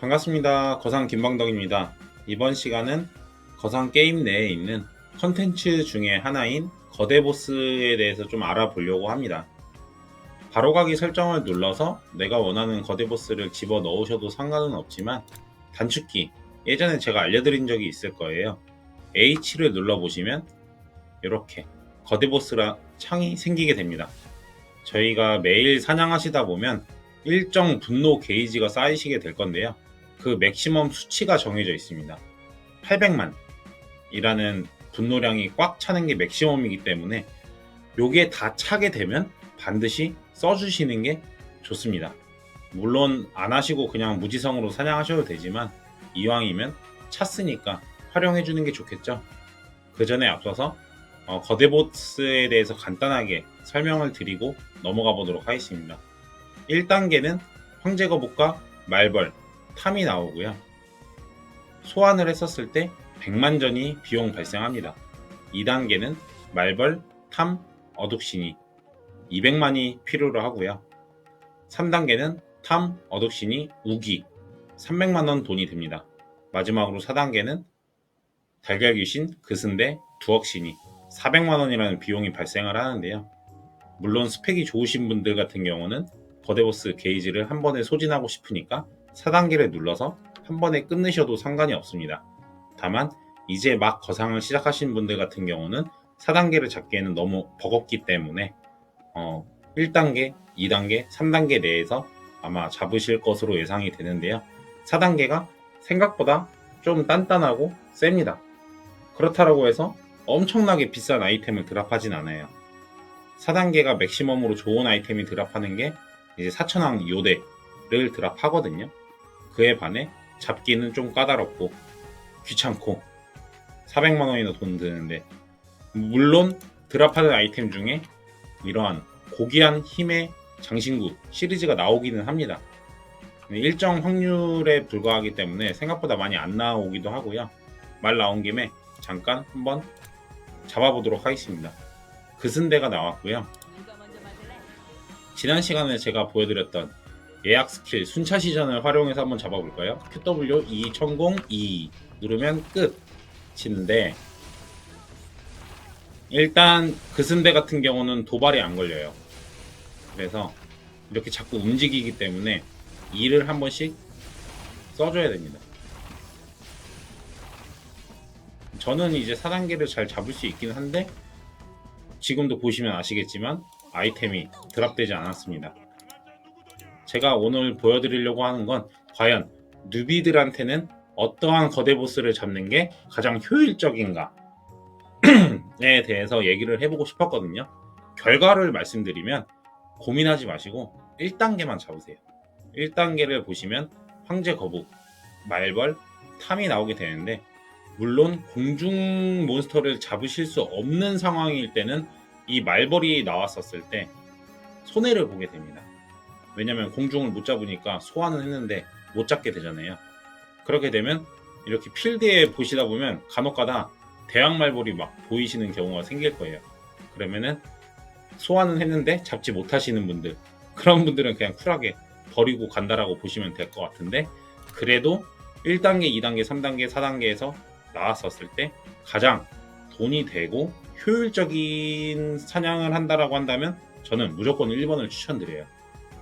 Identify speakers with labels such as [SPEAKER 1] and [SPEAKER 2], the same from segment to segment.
[SPEAKER 1] 반갑습니다. 거상 김방덕입니다. 이번 시간은 거상 게임 내에 있는 컨텐츠 중에 하나인 거대 보스에 대해서 좀 알아보려고 합니다. 바로가기 설정을 눌러서 내가 원하는 거대 보스를 집어 넣으셔도 상관은 없지만 단축키 예전에 제가 알려드린 적이 있을 거예요. H를 눌러보시면 이렇게 거대 보스라 창이 생기게 됩니다. 저희가 매일 사냥하시다 보면 일정 분노 게이지가 쌓이시게 될 건데요. 그 맥시멈 수치가 정해져 있습니다. 800만 이라는 분노량이 꽉 차는 게 맥시멈이기 때문에 요게 다 차게 되면 반드시 써주시는 게 좋습니다. 물론 안 하시고 그냥 무지성으로 사냥하셔도 되지만 이왕이면 찼으니까 활용해 주는 게 좋겠죠. 그 전에 앞서서 어, 거대 보스에 대해서 간단하게 설명을 드리고 넘어가 보도록 하겠습니다. 1단계는 황제 거북과 말벌, 탐이 나오고요. 소환을 했었을 때 100만 전이 비용 발생합니다. 2단계는 말벌, 탐, 어둑신이 200만이 필요로 하고요. 3단계는 탐, 어둑신이 우기 300만원 돈이 듭니다. 마지막으로 4단계는 달걀 귀신, 그슨대, 두억신이 400만원이라는 비용이 발생을 하는데요. 물론 스펙이 좋으신 분들 같은 경우는 거대보스 게이지를 한 번에 소진하고 싶으니까 4단계를 눌러서 한 번에 끝내셔도 상관이 없습니다. 다만 이제 막 거상을 시작하신 분들 같은 경우는 4단계를 잡기에는 너무 버겁기 때문에 어, 1단계, 2단계, 3단계 내에서 아마 잡으실 것으로 예상이 되는데요. 4단계가 생각보다 좀 단단하고 셉니다. 그렇다고 해서 엄청나게 비싼 아이템을 드랍하진 않아요. 4단계가 맥시멈으로 좋은 아이템이 드랍하는 게 이제 4천왕 요대를 드랍하거든요. 그에 반해 잡기는 좀 까다롭고 귀찮고 400만 원이나 돈 드는데 물론 드랍하는 아이템 중에 이러한 고귀한 힘의 장신구 시리즈가 나오기는 합니다. 일정 확률에 불과하기 때문에 생각보다 많이 안 나오기도 하고요. 말 나온 김에 잠깐 한번 잡아보도록 하겠습니다. 그슨대가 나왔고요. 지난 시간에 제가 보여드렸던 예약 스킬 순차 시전을 활용해서 한번 잡아볼까요? QW 2002 누르면 끝 치는데 일단 그슨대 같은 경우는 도발이 안 걸려요. 그래서 이렇게 자꾸 움직이기 때문에 2를 한 번씩 써줘야 됩니다. 저는 이제 4단계를 잘 잡을 수 있긴 한데 지금도 보시면 아시겠지만 아이템이 드랍되지 않았습니다. 제가 오늘 보여드리려고 하는 건 과연 누비들한테는 어떠한 거대 보스를 잡는 게 가장 효율적인가에 대해서 얘기를 해보고 싶었거든요. 결과를 말씀드리면 고민하지 마시고 1단계만 잡으세요. 1단계를 보시면 황제 거북, 말벌, 탐이 나오게 되는데 물론 공중 몬스터를 잡으실 수 없는 상황일 때는 이 말벌이 나왔었을 때 손해를 보게 됩니다. 왜냐면 공중을 못 잡으니까 소환은 했는데 못 잡게 되잖아요. 그렇게 되면 이렇게 필드에 보시다 보면 간혹가다 대왕 말벌이 막 보이시는 경우가 생길 거예요. 그러면은 소환은 했는데 잡지 못하시는 분들 그런 분들은 그냥 쿨하게 버리고 간다라고 보시면 될 것 같은데 그래도 1단계, 2단계, 3단계, 4단계에서 나왔었을 때 가장 돈이 되고 효율적인 사냥을 한다라고 한다면 저는 무조건 1번을 추천드려요.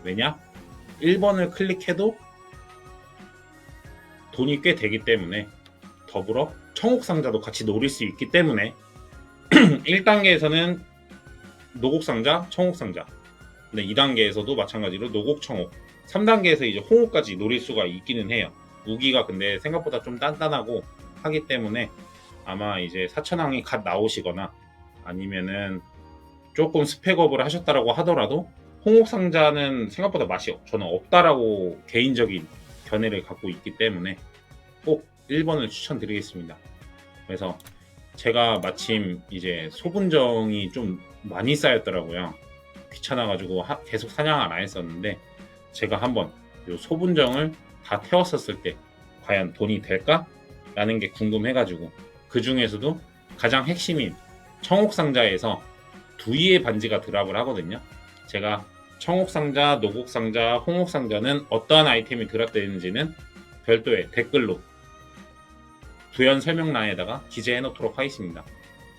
[SPEAKER 1] 왜냐? 1번을 클릭해도 돈이 꽤 되기 때문에 더불어 청옥상자도 같이 노릴 수 있기 때문에 1단계에서는 노곡상자, 청옥상자 근데 2단계에서도 마찬가지로 노곡 청옥 3단계에서 이제 홍옥까지 노릴 수가 있기는 해요. 무기가 근데 생각보다 좀 단단하고 하기 때문에 아마 이제 사천왕이 갓 나오시거나 아니면은 조금 스펙업을 하셨다라고 하더라도 홍옥상자는 생각보다 맛이 저는 없다라고 개인적인 견해를 갖고 있기 때문에 꼭 1번을 추천드리겠습니다. 그래서 제가 마침 이제 소분정이 좀 많이 쌓였더라고요. 귀찮아가지고 하- 계속 사냥을 안 했었는데 제가 한번 요 소분정을 다 태웠었을 때 과연 돈이 될까? 라는 게 궁금해가지고 그 중에서도 가장 핵심인 청옥상자에서 두이의 반지가 드랍을 하거든요. 제가 청옥상자, 노곡상자, 홍옥상자는 어떠한 아이템이 드랍되는지는 별도의 댓글로 부연 설명란에다가 기재해 놓도록 하겠습니다.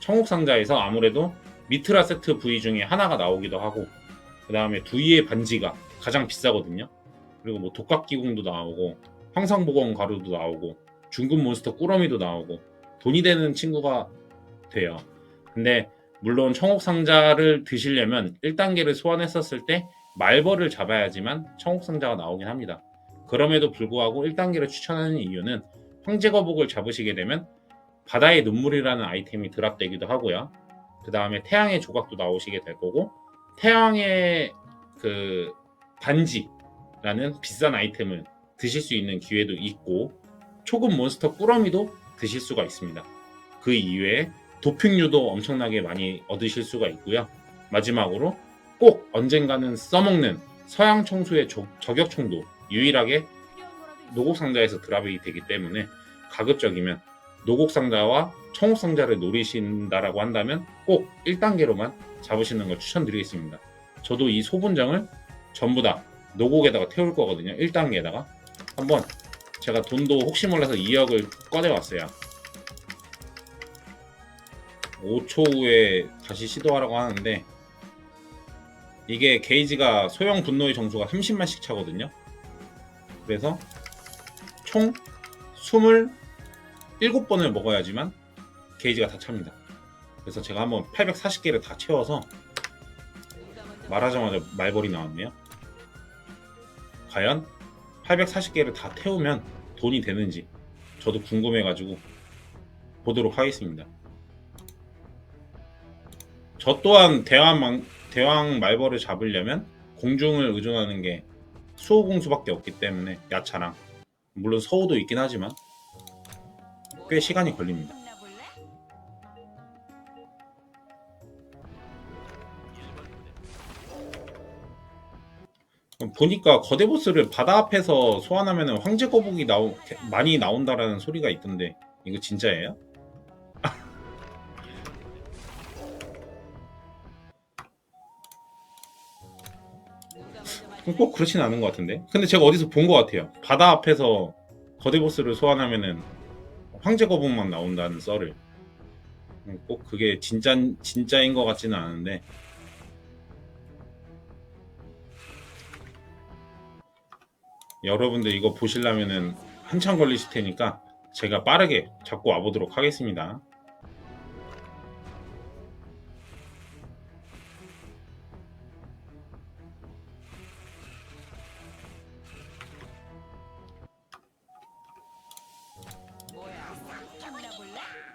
[SPEAKER 1] 청옥 상자에서 아무래도 미트라 세트 부위 중에 하나가 나오기도 하고 그 다음에 두이의 반지가 가장 비싸거든요. 그리고 뭐 독각기공도 나오고 황상보건 가루도 나오고 중급 몬스터 꾸러미도 나오고 돈이 되는 친구가 돼요. 근데 물론 청옥 상자를 드시려면 1단계를 소환했었을 때 말벌을 잡아야지만 청옥 상자가 나오긴 합니다. 그럼에도 불구하고 1단계를 추천하는 이유는 황제 거북을 잡으시게 되면 바다의 눈물이라는 아이템이 드랍되기도 하고요. 그 다음에 태양의 조각도 나오시게 될 거고 태양의 그 반지라는 비싼 아이템을 드실 수 있는 기회도 있고 초급 몬스터 꾸러미도 드실 수가 있습니다. 그 이외에 도핑류도 엄청나게 많이 얻으실 수가 있고요. 마지막으로 꼭 언젠가는 써먹는 서양 청소의 저- 저격총도 유일하게 노곡 상자에서 드랍이 되기 때문에 가급적이면 노곡 상자와 청옥 상자를 노리신다라고 한다면 꼭 1단계로만 잡으시는 걸 추천드리겠습니다. 저도 이 소분장을 전부 다 노곡에다가 태울 거거든요. 1단계에다가 한번 제가 돈도 혹시 몰라서 2억을 꺼내왔어요. 5초 후에 다시 시도하라고 하는데 이게 게이지가 소형 분노의 정수가 30만씩 차거든요. 그래서 총 27번을 먹어야지만 게이지가 다 찹니다. 그래서 제가 한번 840개를 다 채워서 말하자마자 말벌이 나왔네요. 과연 840개를 다 태우면 돈이 되는지 저도 궁금해가지고 보도록 하겠습니다. 저 또한 대왕, 망- 대왕 말벌을 잡으려면 공중을 의존하는 게 수호공수밖에 없기 때문에 야차랑 물론 서우도 있긴 하지만 꽤 시간이 걸립니다. 보니까 거대 보스를 바다 앞에서 소환하면 황제 거북이 나오, 많이 나온다라는 소리가 있던데 이거 진짜예요? 꼭 그렇진 않은 것 같은데? 근데 제가 어디서 본 것 같아요. 바다 앞에서 거대 보스를 소환하면은 황제 거북만 나온다는 썰을. 음, 꼭 그게 진짜 진짜인 것 같지는 않은데. 여러분들 이거 보시려면은 한참 걸리실 테니까 제가 빠르게 잡고 와보도록 하겠습니다. 볼래?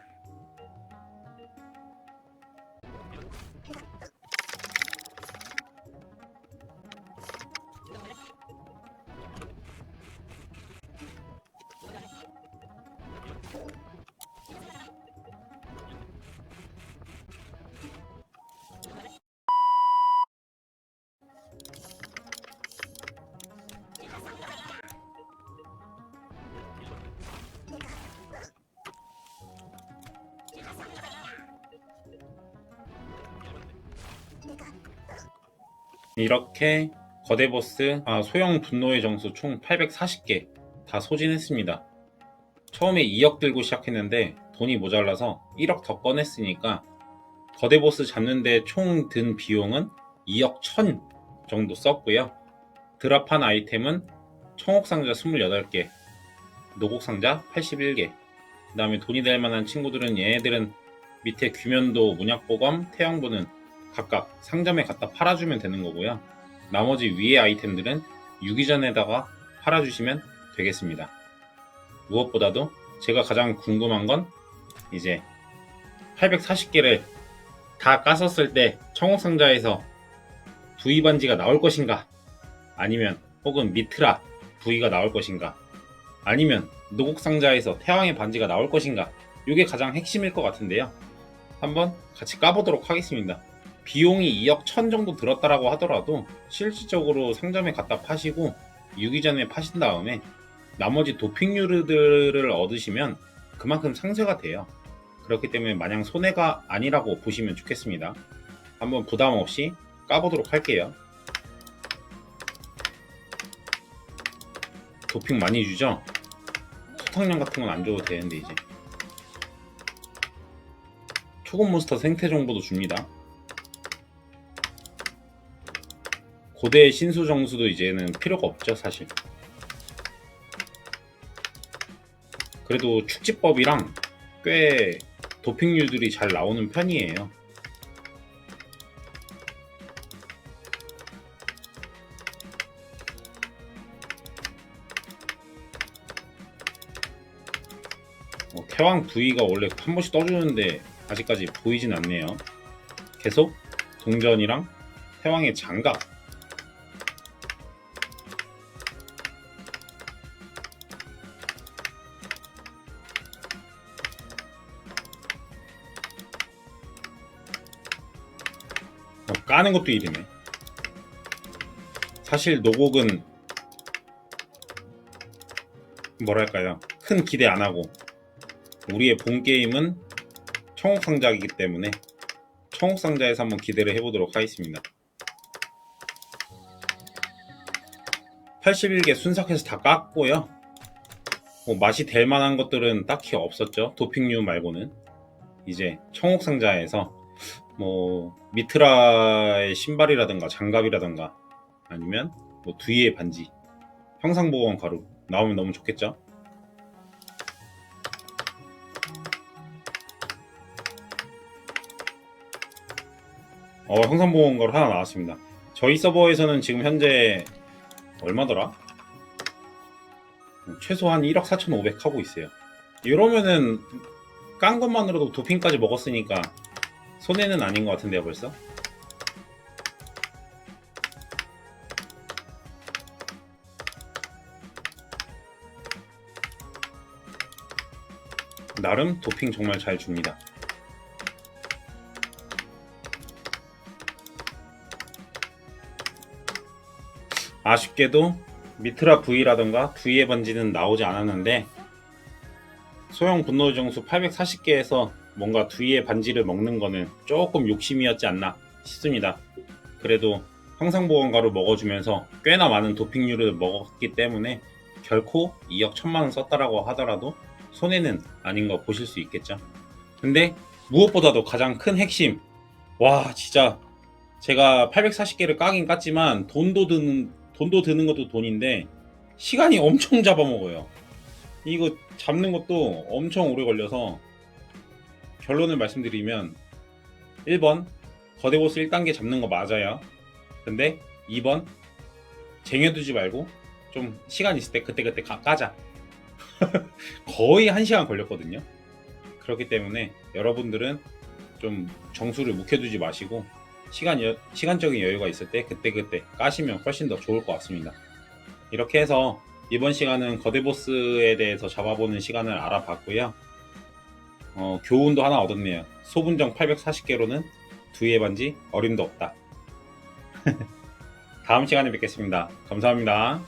[SPEAKER 1] 이렇게 거대 보스 아, 소형 분노의 정수 총 840개 다 소진했습니다. 처음에 2억 들고 시작했는데 돈이 모자라서 1억 더 꺼냈으니까 거대 보스 잡는데 총 든 비용은 2억 1000 정도 썼고요. 드랍한 아이템은 청옥 상자 28개, 노곡 상자 81개. 그 다음에 돈이 될 만한 친구들은 얘네들은 밑에 귀면도, 문약보검, 태양보는 각각 상점에 갖다 팔아주면 되는 거고요. 나머지 위의 아이템들은 유기전에다가 팔아주시면 되겠습니다. 무엇보다도 제가 가장 궁금한 건 이제 840개를 다 깠었을 때 청옥 상자에서 부위 반지가 나올 것인가 아니면 혹은 미트라 부위가 나올 것인가 아니면 노곡 상자에서 태왕의 반지가 나올 것인가 이게 가장 핵심일 것 같은데요. 한번 같이 까보도록 하겠습니다. 비용이 2억 1000 정도 들었다라고 하더라도 실질적으로 상점에 갖다 파시고 유기전에 파신 다음에 나머지 도핑류들을 얻으시면 그만큼 상쇄가 돼요. 그렇기 때문에 마냥 손해가 아니라고 보시면 좋겠습니다. 한번 부담 없이 까보도록 할게요. 도핑 많이 주죠? 수탁령 같은 건 안 줘도 되는데 이제 초급 몬스터 생태 정보도 줍니다. 고대 신수 정수도 이제는 필요가 없죠 사실. 그래도 축지법이랑 꽤 도핑률들이 잘 나오는 편이에요. 어, 태왕 V가 원래 한 번씩 떠주는데 아직까지 보이진 않네요. 계속 동전이랑 태왕의 장갑 까는 것도 일이네. 사실 노곡은 뭐랄까요 큰 기대 안 하고 우리의 본 게임은 청옥 상자이기 때문에 청옥 상자에서 한번 기대를 해보도록 하겠습니다. 81개 순삭해서 다 깠고요. 뭐 맛이 될 만한 것들은 딱히 없었죠. 도핑류 말고는. 이제 청옥 상자에서 뭐 미트라의 신발이라든가 장갑이라든가 아니면 뭐 뒤에 반지 형상보건 가루 나오면 너무 좋겠죠. 어, 형상보건가루 하나 나왔습니다. 저희 서버에서는 지금 현재 얼마더라? 최소 한 1억 4,500 하고 있어요. 이러면은 깐 것만으로도 도핑까지 먹었으니까 손해는 아닌 것 같은데요, 벌써? 나름 도핑 정말 잘 줍니다. 아쉽게도 미트라 V라던가 V의 반지는 나오지 않았는데 소형 분노 정수 840개에서 뭔가 V의 반지를 먹는 거는 조금 욕심이었지 않나 싶습니다. 그래도 형상보건가루 먹어주면서 꽤나 많은 도핑류를 먹었기 때문에 결코 2억 1천만 원 썼다라고 하더라도 손해는 아닌 거 보실 수 있겠죠. 근데 무엇보다도 가장 큰 핵심 와 진짜 제가 840개를 까긴 깠지만 돈도 드는 돈도 드는 것도 돈인데 시간이 엄청 잡아먹어요. 이거 잡는 것도 엄청 오래 걸려서 결론을 말씀드리면 1번 거대 보스 1단계 잡는 거 맞아요. 근데 2번 쟁여두지 말고 좀 시간 있을 때 그때그때 가, 까자. 거의 1시간 걸렸거든요. 그렇기 때문에 여러분들은 좀 정수를 묵혀두지 마시고 시간 여, 시간적인 여유가 있을 때 그때그때 까시면 훨씬 더 좋을 것 같습니다. 이렇게 해서 이번 시간은 거대 보스에 대해서 잡아보는 시간을 알아봤고요. 어, 교훈도 하나 얻었네요. 소분정 840개로는 두의 반지 어림도 없다. 다음 시간에 뵙겠습니다. 감사합니다.